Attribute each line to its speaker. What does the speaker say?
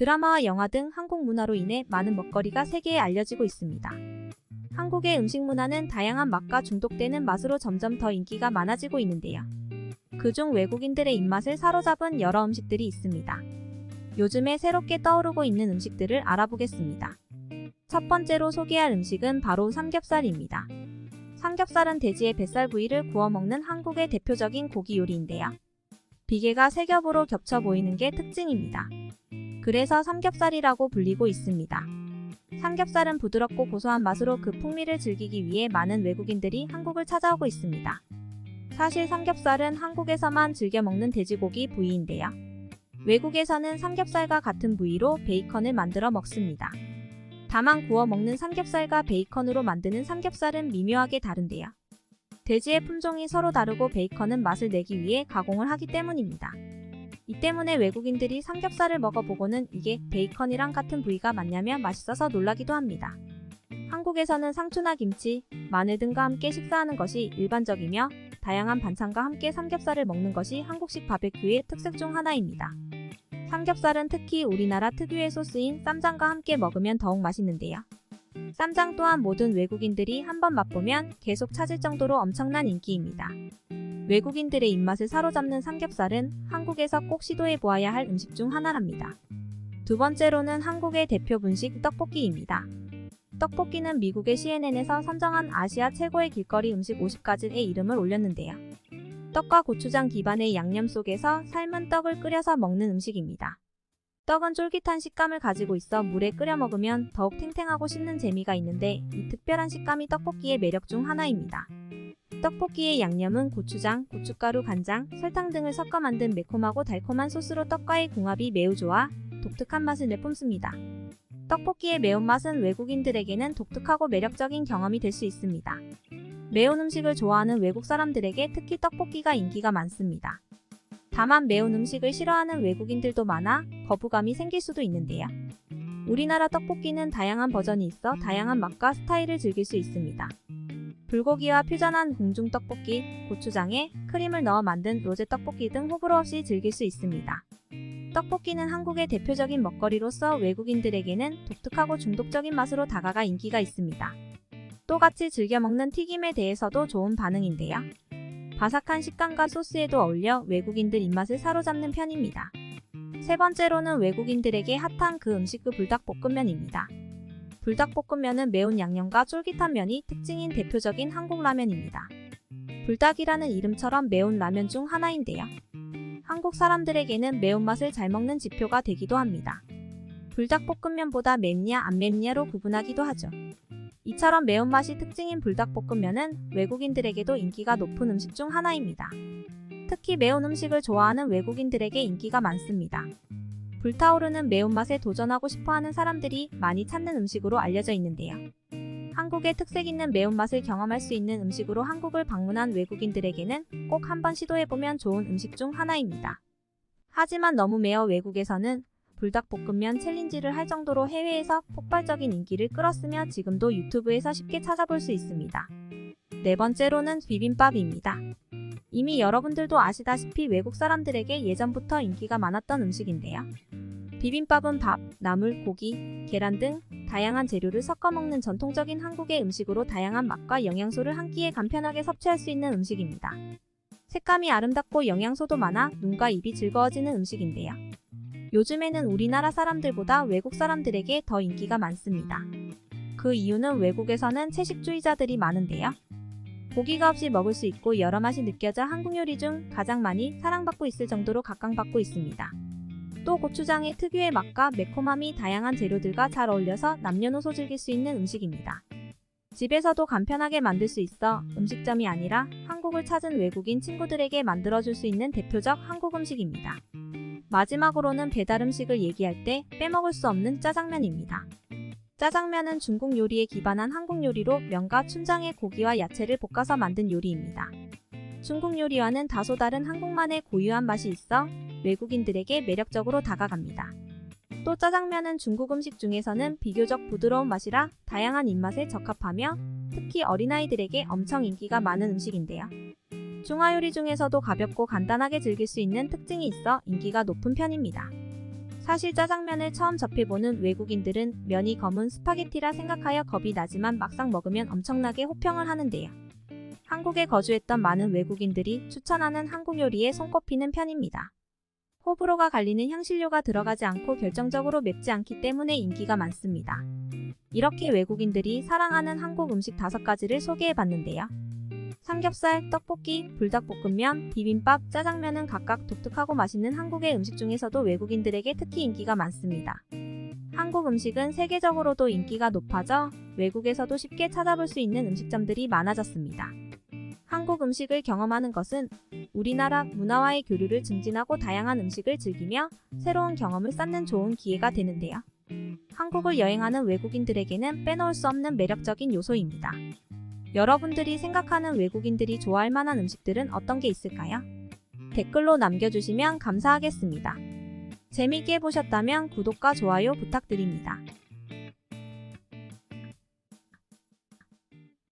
Speaker 1: 드라마와 영화 등 한국 문화로 인해 많은 먹거리가 세계에 알려지고 있습니다. 한국의 음식 문화는 다양한 맛과 중독되는 맛으로 점점 더 인기가 많아지고 있는데요. 그중 외국인들의 입맛을 사로잡은 여러 음식들이 있습니다. 요즘에 새롭게 떠오르고 있는 음식들을 알아보겠습니다. 첫 번째로 소개할 음식은 바로 삼겹살입니다. 삼겹살은 돼지의 뱃살 부위를 구워 먹는 한국의 대표적인 고기 요리인데요. 비계가 세 겹으로 겹쳐 보이는 게 특징입니다. 그래서 삼겹살이라고 불리고 있습니다. 삼겹살은 부드럽고 고소한 맛으로 그 풍미를 즐기기 위해 많은 외국인들이 한국을 찾아오고 있습니다. 사실 삼겹살은 한국에서만 즐겨 먹는 돼지고기 부위인데요. 외국에서는 삼겹살과 같은 부위로 베이컨을 만들어 먹습니다. 다만 구워 먹는 삼겹살과 베이컨으로 만드는 삼겹살은 미묘하게 다른데요. 돼지의 품종이 서로 다르고 베이컨은 맛을 내기 위해 가공을 하기 때문입니다. 이 때문에 외국인들이 삼겹살을 먹어보고는 이게 베이컨이랑 같은 부위가 맞냐며 맛있어서 놀라기도 합니다. 한국에서는 상추나 김치, 마늘 등과 함께 식사하는 것이 일반적이며 다양한 반찬과 함께 삼겹살을 먹는 것이 한국식 바베큐의 특색 중 하나입니다. 삼겹살은 특히 우리나라 특유의 소스인 쌈장과 함께 먹으면 더욱 맛있는데요. 쌈장 또한 모든 외국인들이 한번 맛보면 계속 찾을 정도로 엄청난 인기입니다. 외국인들의 입맛을 사로잡는 삼겹살은 한국에서 꼭 시도해 보아야 할 음식 중 하나랍니다. 두 번째로는 한국의 대표 분식 떡볶이입니다. 떡볶이는 미국의 CNN에서 선정한 아시아 최고의 길거리 음식 50가지의 이름을 올렸는데요. 떡과 고추장 기반의 양념 속에서 삶은 떡을 끓여서 먹는 음식입니다. 떡은 쫄깃한 식감을 가지고 있어 물에 끓여 먹으면 더욱 탱탱하고 씹는 재미가 있는데 이 특별한 식감이 떡볶이의 매력 중 하나입니다. 떡볶이의 양념은 고추장, 고춧가루, 간장, 설탕 등을 섞어 만든 매콤하고 달콤한 소스로 떡과의 궁합이 매우 좋아 독특한 맛을 내뿜습니다. 떡볶이의 매운맛은 외국인들에게는 독특하고 매력적인 경험이 될 수 있습니다. 매운 음식을 좋아하는 외국 사람들에게 특히 떡볶이가 인기가 많습니다. 다만 매운 음식을 싫어하는 외국인들도 많아 거부감이 생길 수도 있는데요. 우리나라 떡볶이는 다양한 버전이 있어 다양한 맛과 스타일을 즐길 수 있습니다. 불고기와 퓨전한 궁중 떡볶이, 고추장에 크림을 넣어 만든 로제 떡볶이 등 호불호 없이 즐길 수 있습니다. 떡볶이는 한국의 대표적인 먹거리로서 외국인들에게는 독특하고 중독적인 맛으로 다가가 인기가 있습니다. 또 같이 즐겨 먹는 튀김에 대해서도 좋은 반응인데요. 바삭한 식감과 소스에도 어울려 외국인들 입맛을 사로잡는 편입니다. 세 번째로는 외국인들에게 핫한 그 음식 그 불닭볶음면입니다. 불닭볶음면은 매운 양념과 쫄깃한 면이 특징인 대표적인 한국 라면입니다. 불닭이라는 이름처럼 매운 라면 중 하나인데요. 한국 사람들에게는 매운맛을 잘 먹는 지표가 되기도 합니다. 불닭볶음면보다 맵냐 안 맵냐로 구분하기도 하죠. 이처럼 매운맛이 특징인 불닭볶음면은 외국인들에게도 인기가 높은 음식 중 하나입니다. 특히 매운 음식을 좋아하는 외국인들에게 인기가 많습니다. 불타오르는 매운맛에 도전하고 싶어하는 사람들이 많이 찾는 음식으로 알려져 있는데요. 한국의 특색 있는 매운맛을 경험할 수 있는 음식으로 한국을 방문한 외국인들에게는 꼭 한번 시도해보면 좋은 음식 중 하나입니다. 하지만 너무 매워 외국에서는 불닭볶음면 챌린지를 할 정도로 해외에서 폭발적인 인기를 끌었으며 지금도 유튜브에서 쉽게 찾아볼 수 있습니다. 네 번째로는 비빔밥입니다. 이미 여러분들도 아시다시피 외국 사람들에게 예전부터 인기가 많았던 음식인데요. 비빔밥은 밥, 나물, 고기, 계란 등 다양한 재료를 섞어 먹는 전통적인 한국의 음식으로 다양한 맛과 영양소를 한 끼에 간편하게 섭취할 수 있는 음식입니다. 색감이 아름답고 영양소도 많아 눈과 입이 즐거워지는 음식인데요. 요즘에는 우리나라 사람들보다 외국 사람들에게 더 인기가 많습니다. 그 이유는 외국에서는 채식주의자들이 많은데요. 고기가 없이 먹을 수 있고 여러 맛이 느껴져 한국 요리 중 가장 많이 사랑받고 있을 정도로 각광받고 있습니다. 또 고추장의 특유의 맛과 매콤함이 다양한 재료들과 잘 어울려서 남녀노소 즐길 수 있는 음식입니다. 집에서도 간편하게 만들 수 있어 음식점이 아니라 한국을 찾은 외국인 친구들에게 만들어줄 수 있는 대표적 한국 음식입니다. 마지막으로는 배달 음식을 얘기할 때 빼먹을 수 없는 짜장면입니다. 짜장면은 중국 요리에 기반한 한국 요리로 면과 춘장에 고기와 야채를 볶아서 만든 요리입니다. 중국 요리와는 다소 다른 한국만의 고유한 맛이 있어 외국인들에게 매력적으로 다가갑니다. 또 짜장면은 중국 음식 중에서는 비교적 부드러운 맛이라 다양한 입맛에 적합하며 특히 어린아이들에게 엄청 인기가 많은 음식인데요. 중화 요리 중에서도 가볍고 간단하게 즐길 수 있는 특징이 있어 인기가 높은 편입니다. 사실 짜장면을 처음 접해보는 외국인들은 면이 검은 스파게티라 생각하여 겁이 나지만 막상 먹으면 엄청나게 호평을 하는데요. 한국에 거주했던 많은 외국인들이 추천하는 한국 요리에 손꼽히는 편입니다. 호불호가 갈리는 향신료가 들어가지 않고 결정적으로 맵지 않기 때문에 인기가 많습니다. 이렇게 외국인들이 사랑하는 한국 음식 다섯 가지를 소개해 봤는데요. 삼겹살, 떡볶이, 불닭볶음면, 비빔밥, 짜장면은 각각 독특하고 맛있는 한국의 음식 중에서도 외국인들에게 특히 인기가 많습니다. 한국 음식은 세계적으로도 인기가 높아져 외국에서도 쉽게 찾아볼 수 있는 음식점들이 많아졌습니다. 한국 음식을 경험하는 것은 우리나라 문화와의 교류를 증진하고 다양한 음식을 즐기며 새로운 경험을 쌓는 좋은 기회가 되는데요. 한국을 여행하는 외국인들에게는 빼놓을 수 없는 매력적인 요소입니다. 여러분들이 생각하는 외국인들이 좋아할 만한 음식들은 어떤 게 있을까요? 댓글로 남겨주시면 감사하겠습니다. 재미있게 보셨다면 구독과 좋아요 부탁드립니다.